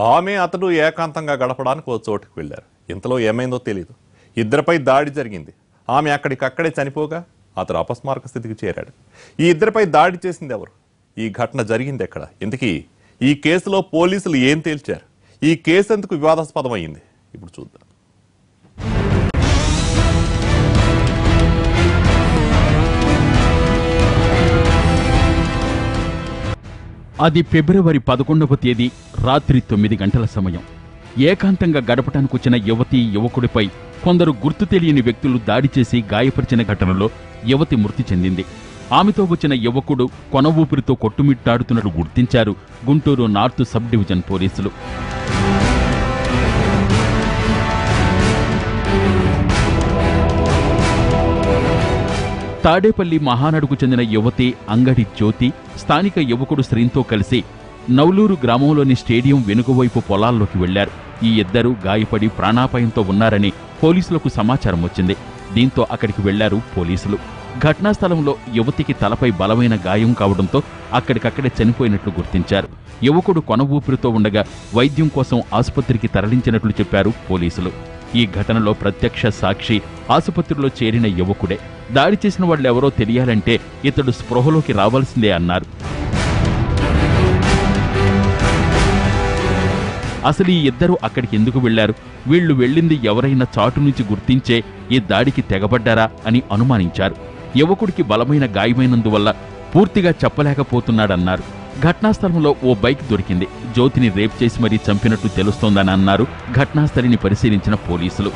ఆమె అతడు ఏకాంతంగా గడపడానికి ఓ చోటుకు వెళ్ళారు. ఇంతలో ఏమైందో తెలియదు ఇద్దరిపై దాడి జరిగింది. ఆమె అక్కడికక్కడే చనిపోగా అతడు అపస్మారక స్థితికి చేరాడు. ఈ ఇద్దరిపై దాడి చేసింది ఎవరు? ఈ ఘటన జరిగింది ఎక్కడ? ఇంతకీ ఈ కేసులో పోలీసులు ఏం తేల్చారు? ఈ కేసు ఎందుకు వివాదాస్పదమైంది? ఇప్పుడు చూద్దాం. అది ఫిబ్రవరి పదకొండవ తేదీ రాత్రి తొమ్మిది గంటల సమయం. ఏకాంతంగా గడపటానికి వచ్చిన యువతి యువకుడిపై కొందరు గుర్తు తెలియని వ్యక్తులు దాడి చేసి గాయపరిచిన ఘటనలో యువతి మృతి చెందింది. ఆమెతో వచ్చిన యువకుడు కొన ఊపిరితో కొట్టుమిట్టాడుతున్నట్టు గుర్తించారు గుంటూరు నార్త్ సబ్ డివిజన్ పోలీసులు. తాడేపల్లి మహానడుకు చెందిన యువతి అంగడి జ్యోతి స్థానిక యువకుడు శ్రీంతో కలిసి నవలూరు గ్రామంలోని స్టేడియం వెనుకవైపు పొలాల్లోకి వెళ్ళారు. ఈ ఇద్దరూ గాయపడి ప్రాణాపాయంతో ఉన్నారని పోలీసులకు సమాచారం వచ్చింది. దీంతో అక్కడికి వెళ్ళారు పోలీసులు. ఘటనా స్థలంలో యువతికి తలపై బలమైన గాయం కావడంతో అక్కడికక్కడే చనిపోయినట్లు గుర్తించారు. యువకుడు కొన ఊపిరితో ఉండగా వైద్యం కోసం ఆసుపత్రికి తరలించినట్లు చెప్పారు పోలీసులు. ఈ ఘటనలో ప్రత్యక్ష సాక్షి ఆసుపత్రిలో చేరిన యువకుడే. దాడి చేసిన వాళ్ళెవరో తెలియాలంటే ఇతడు స్పృహలోకి రావాల్సిందే అన్నారు. అసలు ఈ ఇద్దరు అక్కడికి ఎందుకు వెళ్ళారు వీళ్ళు వెళ్ళింది ఎవరైనా చాటు నుంచి గుర్తించే ఈ దాడికి తెగబడ్డారా అని అనుమానించారు. యువకుడికి బలమైన గాయమైనందువల్ల పూర్తిగా చెప్పలేకపోతున్నాడన్నారు. ఘటనాస్థలంలో ఓ బైక్ దొరికింది. జ్యోతిని రేప్ చేసి మరీ చంపినట్టు తెలుస్తోందని అన్నారు. ఘటనాస్థలిని పరిశీలించిన పోలీసులు.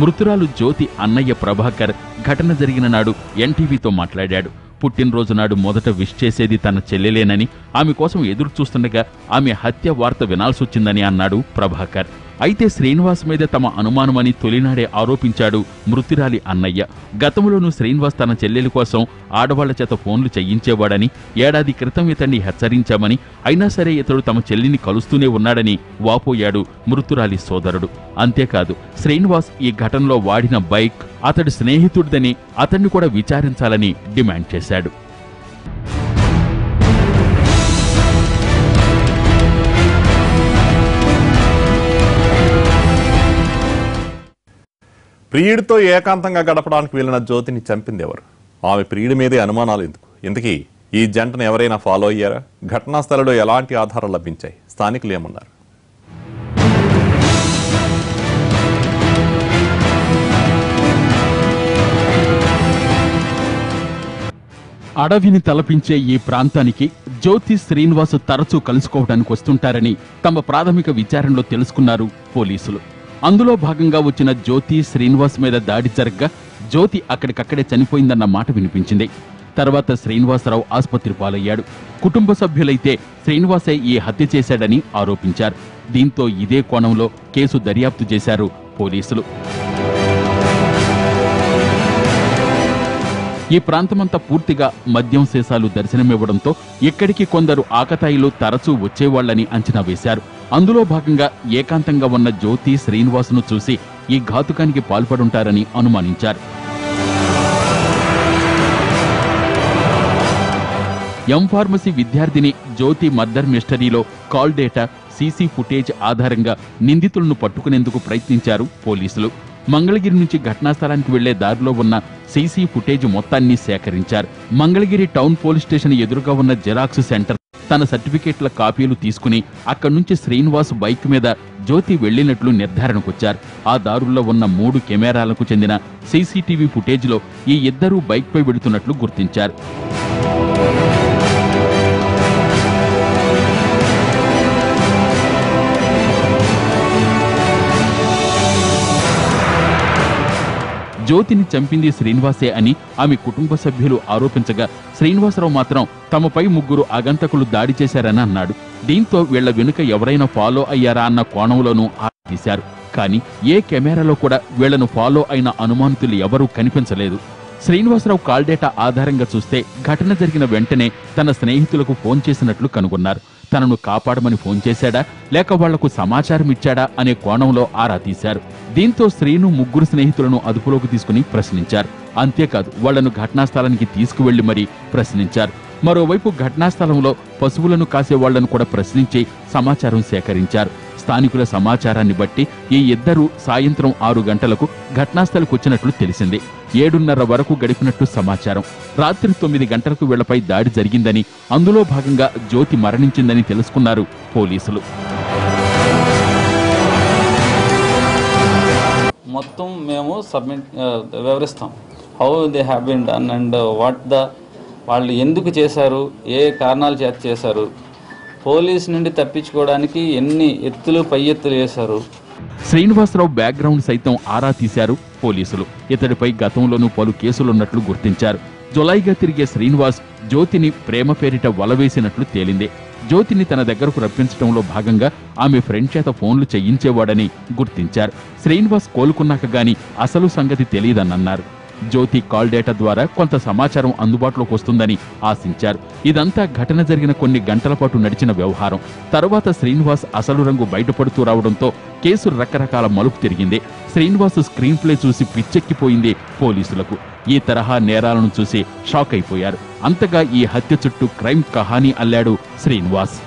మృతురాలు జ్యోతి అన్నయ్య ప్రభాకర్ ఘటన జరిగిన నాడు ఎన్టీవీతో మాట్లాడాడు. పుట్టినరోజు నాడు మొదట విష్ చేసేది తన చెల్లెలేనని ఆమె కోసం ఎదురు చూస్తుండగా ఆమె హత్య వార్త వినాల్సొచ్చిందని అన్నాడు ప్రభాకర్. అయితే శ్రీనివాస్ మీద తమ అనుమానమని తొలినాడే ఆరోపించాడు మృతురాలి అన్నయ్య. గతంలోనూ శ్రీనివాస్ తన చెల్లెలి కోసం ఆడవాళ్ళ చేత ఫోన్లు చేయించేవాడని ఏడాది క్రితం ఇతన్ని హెచ్చరించామని అయినా సరే ఇతడు తమ చెల్లిని కలుస్తూనే ఉన్నాడని వాపోయాడు మృతురాలి సోదరుడు. అంతేకాదు శ్రీనివాస్ ఈ ఘటనలో వాడిన బైక్ అతడి స్నేహితుడిదని అతన్ని కూడా విచారించాలని డిమాండ్ చేశాడు. ప్రియుడితో ఏకాంతంగా గడపడానికి వెళ్ళిన జ్యోతిని చంపింది ఎవరు? ఆమె ప్రియుడి మీదే అనుమానాలు ఎందుకు? ఇంతకీ ఈ జంటను ఎవరైనా ఫాలో అయ్యారా? ఘటనా స్థలంలో ఎలాంటి ఆధారాలు లభించాయి? స్థానికులు ఏమన్నారు? అడవిని తలపించే ఈ ప్రాంతానికి జ్యోతి శ్రీనివాస్ తరచూ కలుసుకోవడానికి వస్తుంటారని తమ ప్రాథమిక విచారణలో తెలుసుకున్నారు పోలీసులు. అందులో భాగంగా వచ్చిన జ్యోతి శ్రీనివాస్ మీద దాడి జరగ్గా జ్యోతి అక్కడికక్కడే చనిపోయిందన్న మాట వినిపించింది. తర్వాత శ్రీనివాసరావు ఆసుపత్రి పాలయ్యాడు. కుటుంబ సభ్యులైతే శ్రీనివాసే ఈ హత్య చేశాడని ఆరోపించారు. దీంతో ఇదే కోణంలో కేసు దర్యాప్తు చేశారు పోలీసులు. ఈ ప్రాంతమంతా పూర్తిగా మద్యం శేషాలు దర్శనమివ్వడంతో ఇక్కడికి కొందరు ఆకతాయిలు తరచూ వచ్చేవాళ్ళని అంచనా వేశారు. అందులో భాగంగా ఏకాంతంగా ఉన్న జ్యోతి శ్రీనివాసును చూసి ఈ ఘాతుకానికి పాల్పడుంటారని అనుమానించారు. ఎం ఫార్మసీ విద్యార్థిని జ్యోతి మర్డర్ మిస్టరీలో కాల్ డేటా సీసీ ఫుటేజ్ ఆధారంగా నిందితులను పట్టుకునేందుకు ప్రయత్నించారు పోలీసులు. మంగళగిరి నుంచి ఘటనా స్థలానికి వెళ్ళే దారిలో ఉన్న సీసీ ఫుటేజ్ మొత్తాన్ని సేకరించారు. మంగళగిరి టౌన్ పోలీస్ స్టేషన్ ఎదురుగా ఉన్న జెరాక్స్ సెంటర్ తన సర్టిఫికేట్ల కాపీలు తీసుకుని అక్కడి నుంచి శ్రీనివాస్ బైక్ మీద జ్యోతి వెళ్ళినట్లు నిర్ధారణకొచ్చారు. ఆ దారుల్లో ఉన్న మూడు కెమెరాలకు చెందిన సీసీటీవీ ఫుటేజ్లో ఈ ఇద్దరూ బైక్పై వెళుతున్నట్లు గుర్తించారు. జ్యోతిని చంపింది శ్రీనివాసే అని ఆమె కుటుంబ సభ్యులు ఆరోపించగా శ్రీనివాసరావు మాత్రం తమపై ముగ్గురు ఆగంతకులు దాడి చేశారని అన్నాడు. దీంతో వీళ్ళ వెనుక ఎవరైనా ఫాలో అయ్యారా అన్న కోణంలోనూ ఆరా తీశారు కానీ ఏ కెమెరాలో కూడా వీళ్ళను ఫాలో అయిన అనుమానితులు ఎవరూ కనిపించలేదు. శ్రీనివాసరావు కాల్ డేటా ఆధారంగా చూస్తే ఘటన జరిగిన వెంటనే తన స్నేహితులకు ఫోన్ చేసినట్లు కనుగొన్నారు. తనను కాపాడమని ఫోన్ చేశాడా? లేక వాళ్ళకు సమాచారం ఇచ్చాడా? అనే కోణంలో ఆరా తీశారు. దీంతో శ్రీను ముగ్గురు స్నేహితులను అదుపులోకి తీసుకుని ప్రశ్నించారు. అంతేకాదు వాళ్ళను ఘటనాస్థలానికి తీసుకువెళ్ళి మరీ ప్రశ్నించారు. మరోవైపు ఘటనాస్థలంలో పశువులను కాసే వాళ్ళను కూడా ప్రశ్నించి సమాచారం సేకరించారు. స్థానికుల సమాచారాన్ని బట్టి ఈ ఇద్దరు సాయంత్రం ఆరు గంటలకు ఘటనాస్థలికి వచ్చినట్లు తెలిసింది. ఏడున్నర వరకు గడిపినట్టు సమాచారం. రాత్రి తొమ్మిది గంటలకు వీళ్ళపై దాడి జరిగిందని అందులో భాగంగా జ్యోతి మరణించిందని తెలుసుకున్నారు పోలీసులు. మొత్తం మేము submit వివరిస్తాం. How they have been done and what the వాళ్ళు ఎందుకు చేశారు ఏ కారణాల చేత చేశారు పోలీస్ నుండి తప్పించుకోవడానికి ఎన్ని ఎత్తులు పై ఎత్తులు వేశారు? శ్రీనివాసరావు బ్యాక్గ్రౌండ్ సైతం ఆరా తీశారు పోలీసులు. ఇతడిపై గతంలోనూ పలు కేసులున్నట్లు గుర్తించారు. జులైగా తిరిగే శ్రీనివాస్ జ్యోతిని ప్రేమ పేరిట వలవేసినట్లు తేలింది. జ్యోతిని తన దగ్గరకు రప్పించడంలో భాగంగా ఆమె ఫ్రెండ్ చేత ఫోన్లు చేయించేవాడని గుర్తించారు. శ్రీనివాస్ కోలుకున్నాక గాని అసలు సంగతి తెలియదన్నారు జ్యోతి కాల్ డేటా ద్వారా కొంత సమాచారం అందుబాటులోకి వస్తుందని ఆశించారు. ఇదంతా ఘటన జరిగిన కొన్ని గంటల పాటు నడిచిన వ్యవహారం. తర్వాత శ్రీనివాస్ అసలు రంగు బయటపడుతూ రావడంతో కేసు రకరకాల మలుపు తిరిగింది. శ్రీనివాస్ స్క్రీన్ ప్లే చూసి పిచ్చెక్కిపోయింది పోలీసులకు. ఈ తరహా నేరాలను చూసి షాక్ అయిపోయారు. అంతగా ఈ హత్య చుట్టూ క్రైమ్ కహానీ అల్లాడు శ్రీనివాస్.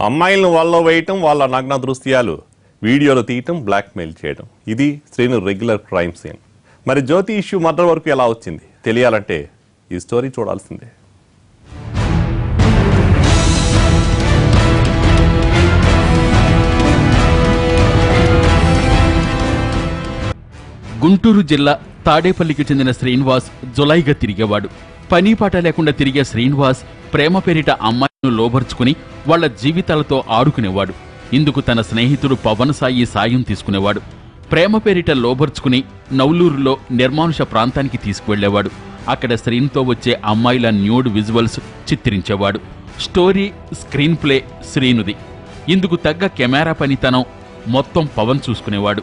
అమ్మాయిలను వాళ్ళలో వేయటం వాళ్ళ నగ్న దృశ్యాలు. వీడియోలు తీయటం బ్లాక్మెయిల్ చేయడం ఇది శ్రీను రెగ్యులర్ క్రైమ్ సీన్ మరి జ్యోతి ఇష్యూ మర్డర్ వరకు ఎలా వచ్చింది? తెలియాలంటే ఈ స్టోరీ చూడాల్సిందే. గుంటూరు జిల్లా తాడేపల్లికి చెందిన శ్రీనివాస్ జులైగా తిరిగేవాడు. పని పాట లేకుండా తిరిగే శ్రీనివాస్ ప్రేమ పేరిట అమ్మాయిను లోబర్చుకుని వాళ్ళ జీవితాలతో ఆడుకునేవాడు. ఇందుకు తన స్నేహితుడు పవన్ సాయి సాయం తీసుకునేవాడు. ప్రేమ పేరిట లోబర్చుకుని నవలూరులో నిర్మానుష ప్రాంతానికి తీసుకువెళ్ళేవాడు అక్కడ శ్రీనుతో వచ్చే అమ్మాయిల న్యూడ్ విజువల్స్ చిత్రించేవాడు. స్టోరీ స్క్రీన్ ప్లే శ్రీనుది. ఇందుకు తగ్గ కెమెరా పనితనం మొత్తం పవన్ చూసుకునేవాడు.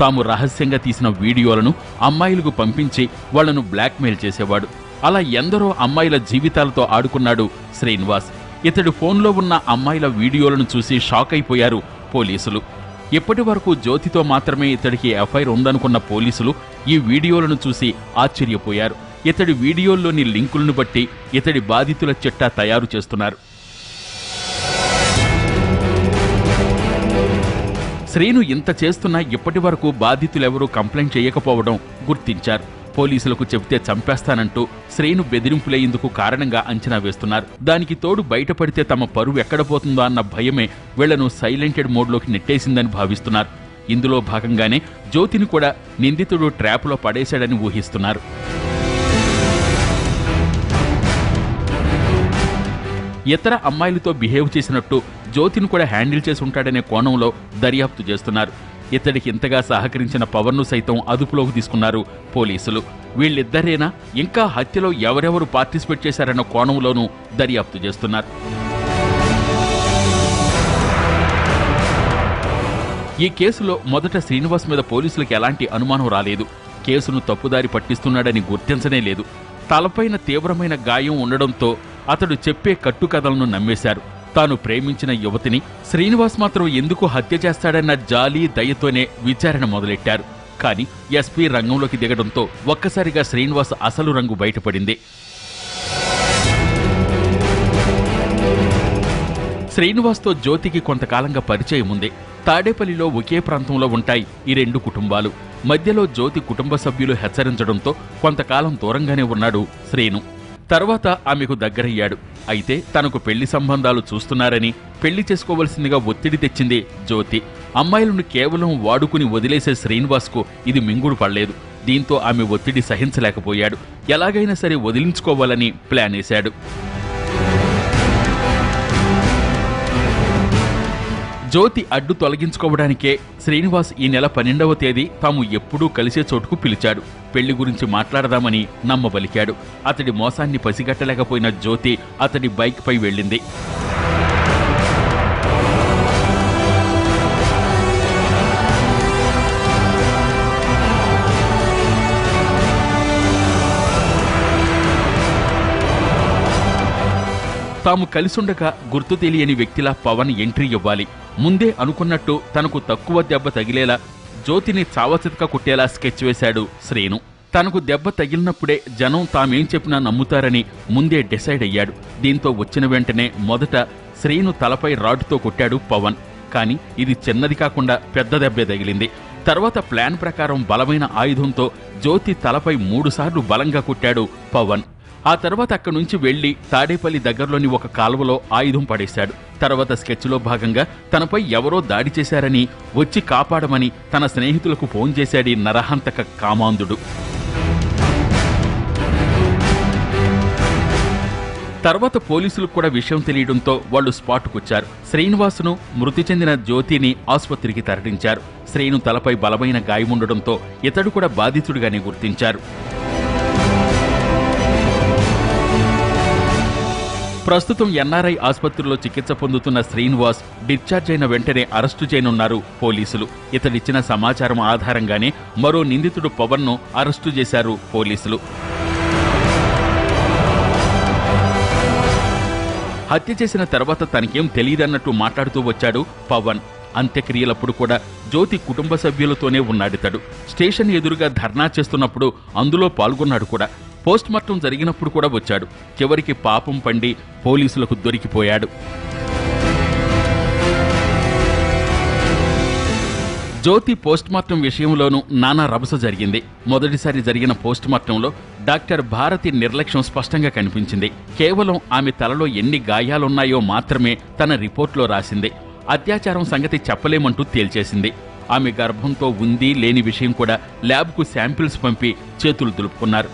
తాము రహస్యంగా తీసిన వీడియోలను అమ్మాయిలకు పంపించి వాళ్ళను బ్లాక్మెయిల్ చేసేవాడు. అలా ఎందరో అమ్మాయిల జీవితాలతో ఆడుకున్నాడు శ్రీనివాస్. ఇతడు ఫోన్లో ఉన్న అమ్మాయిల వీడియోలను చూసి షాక్ అయిపోయారు పోలీసులు. ఇప్పటి వరకు జ్యోతితో మాత్రమే ఇతడికి ఎఫ్ఐఆర్ ఉందనుకున్న పోలీసులు ఈ వీడియోలను చూసి ఆశ్చర్యపోయారు. ఇతడి వీడియోల్లోని లింకులను బట్టి ఇతడి బాధితుల చిట్టా తయారు చేస్తున్నారు. శ్రీను ఇంత చేస్తున్నా ఇప్పటి వరకు బాధితులెవరూ కంప్లైంట్ చేయకపోవడం గుర్తించారు. పోలీసులకు చెబితే చంపేస్తానంటూ శ్రీను బెదిరింపులేందుకు కారణంగా అంచనా వేస్తున్నారు. దానికి తోడు బయటపడితే తమ పరువు ఎక్కడ పోతుందో అన్న భయమే వీళ్ళను సైలెంటెడ్ మోడ్లోకి నెట్టేసిందని భావిస్తున్నారు. ఇందులో భాగంగానే జ్యోతిని కూడా నిందితుడు ట్రాప్లో పడేశాడని ఊహిస్తున్నారు. ఇతర అమ్మాయిలతో బిహేవ్ చేసినట్టు జ్యోతిని కూడా హ్యాండిల్ చేసి ఉంటాడనే కోణంలో దర్యాప్తు చేస్తున్నారు. ఇతడికి ఇంతగా సహకరించిన పవన్ను సైతం అదుపులోకి తీసుకున్నారు పోలీసులు. వీళ్ళిద్దరేనా? ఇంకా హత్యలో ఎవరెవరు పార్టిసిపేట్ చేశారన్న కోణంలోనూ దర్యాప్తు చేస్తున్నారు. ఈ కేసులో మొదట శ్రీనివాస్ మీద పోలీసులకు ఎలాంటి అనుమానం రాలేదు. కేసును తప్పుదారి పట్టిస్తున్నాడని గుర్తించనే లేదు. తలపైన తీవ్రమైన గాయం ఉండడంతో అతడు చెప్పే కట్టుకథలను నమ్మేశారు. తాను ప్రేమించిన యువతిని శ్రీనివాస్ మాత్రం ఎందుకు హత్య చేస్తాడన్న జాలి దయతోనే విచారణ మొదలెట్టారు. కానీ ఎస్పీ రంగంలోకి దిగడంతో ఒక్కసారిగా శ్రీనివాస్ అసలు రంగు బయటపడింది. శ్రీనివాస్తో జ్యోతికి కొంతకాలంగా పరిచయం ఉంది. తాడేపల్లిలో ఒకే ప్రాంతంలో ఉంటాయి ఈ రెండు కుటుంబాలు. మధ్యలో జ్యోతి కుటుంబ సభ్యులు హెచ్చరించడంతో కొంతకాలం దూరంగానే ఉన్నాడు శ్రీను. తర్వాత ఆమెకు దగ్గరయ్యాడు. అయితే తనకు పెళ్ళి సంబంధాలు చూస్తున్నారని పెళ్ళి చేసుకోవలసిందిగా ఒత్తిడి తెచ్చింది జ్యోతి. అమ్మాయిలను కేవలం వాడుకుని వదిలేసే శ్రీనివాస్కు ఇది మింగుడు పడలేదు. దీంతో ఆమె ఒత్తిడి సహించలేకపోయాడు. ఎలాగైనా సరే వదిలించుకోవాలని ప్లాన్ వేశాడు. జ్యోతి అడ్డు తొలగించుకోవడానికే శ్రీనివాస్ ఈ నెల పన్నెండవ తేదీ తాము ఎప్పుడూ కలిసే చోటుకు పిలిచాడు. పెళ్ళి గురించి మాట్లాడదామని నమ్మబలికాడు. అతడి మోసాన్ని పసిగట్టలేకపోయిన జ్యోతి అతడి బైక్ పై వెళ్ళింది. తాము కలిసుండగా గుర్తు తెలియని వ్యక్తిలా పవన్ ఎంట్రీ ఇవ్వాలి. ముందే అనుకున్నట్టు తనకు తక్కువ దెబ్బ తగిలేలా జ్యోతిని చావచితక కుట్టేలా స్కెచ్ వేశాడు శ్రీను. తనకు దెబ్బ తగిలినప్పుడే జనం తామేం చెప్పినా నమ్ముతారని ముందే డిసైడ్ అయ్యాడు. దీంతో వచ్చిన వెంటనే మొదట శ్రీను తలపై రాడ్డుతో కొట్టాడు పవన్. కానీ ఇది చిన్నది కాకుండా పెద్ద దెబ్బే తగిలింది. తర్వాత ప్లాన్ ప్రకారం బలమైన ఆయుధంతో జ్యోతి తలపై మూడుసార్లు బలంగా కొట్టాడు పవన్. ఆ తర్వాత అక్కడి నుంచి వెళ్ళి తాడేపల్లి దగ్గరలోని ఒక కాలువలో ఆయుధం పడేశాడు. తర్వాత స్కెచ్లో భాగంగా తనపై ఎవరో దాడి చేశారని వచ్చి కాపాడమని తన స్నేహితులకు ఫోన్ చేశాడీ నరహంతక కామాంధుడు. తర్వాత పోలీసులకు కూడా విషయం తెలియడంతో వాళ్ళు స్పాట్కొచ్చారు. శ్రీనివాసును మృతి చెందిన జ్యోతిని ఆసుపత్రికి తరలించారు. శ్రీను తలపై బలమైన గాయముండడంతో ఇతడు కూడా బాధితుడిగానే గుర్తించారు. ప్రస్తుతం ఎన్ఆర్ఐ ఆసుపత్రిలో చికిత్స పొందుతున్న శ్రీనివాస్ డిశ్చార్జ్ అయిన వెంటనే అరెస్టు చేయనున్నారు పోలీసులు. ఇతడిచ్చిన సమాచారం ఆధారంగానే మరో నిందితుడు పవన్ను అరెస్టు చేశారు పోలీసులు. హత్య చేసిన తర్వాత తనకేం తెలియదన్నట్టు మాట్లాడుతూ వచ్చాడు పవన్. అంత్యక్రియలప్పుడు కూడా జ్యోతి కుటుంబ సభ్యులతోనే ఉన్నాడితడు. స్టేషన్ ఎదురుగా ధర్నా చేస్తున్నప్పుడు అందులో పాల్గొన్నాడు కూడా. పోస్ట్ మార్టం జరిగినప్పుడు కూడా వచ్చాడు. చివరికి పాపం పండి పోలీసులకు దొరికిపోయాడు. జ్యోతి పోస్ట్మార్టం విషయంలోనూ నానా రభస జరిగింది. మొదటిసారి జరిగిన పోస్ట్మార్టంలో డాక్టర్ భారతి నిర్లక్ష్యం స్పష్టంగా కనిపించింది. కేవలం ఆమె తలలో ఎన్ని గాయాలున్నాయో మాత్రమే తన రిపోర్ట్లో రాసింది. అత్యాచారం సంగతి చెప్పలేమంటూ తేల్చేసింది. ఆమె గర్భంతో ఉంది లేని విషయం కూడా ల్యాబ్కు శాంపిల్స్ పంపి చేతులు దులుపుకున్నారు.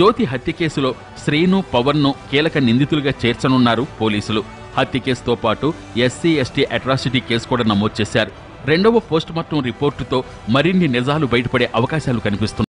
జ్యోతి హత్య కేసులో శ్రీను పవన్ను కీలక నిందితులుగా చేర్చనున్నారు పోలీసులు. హత్య కేసుతో పాటు ఎస్సీ ఎస్టీ అట్రాసిటీ కేసు కూడా నమోదు చేశారు. రెండవ పోస్టుమార్టం రిపోర్టుతో మరిన్ని నిజాలు బయటపడే అవకాశాలు కనిపిస్తున్నాయి.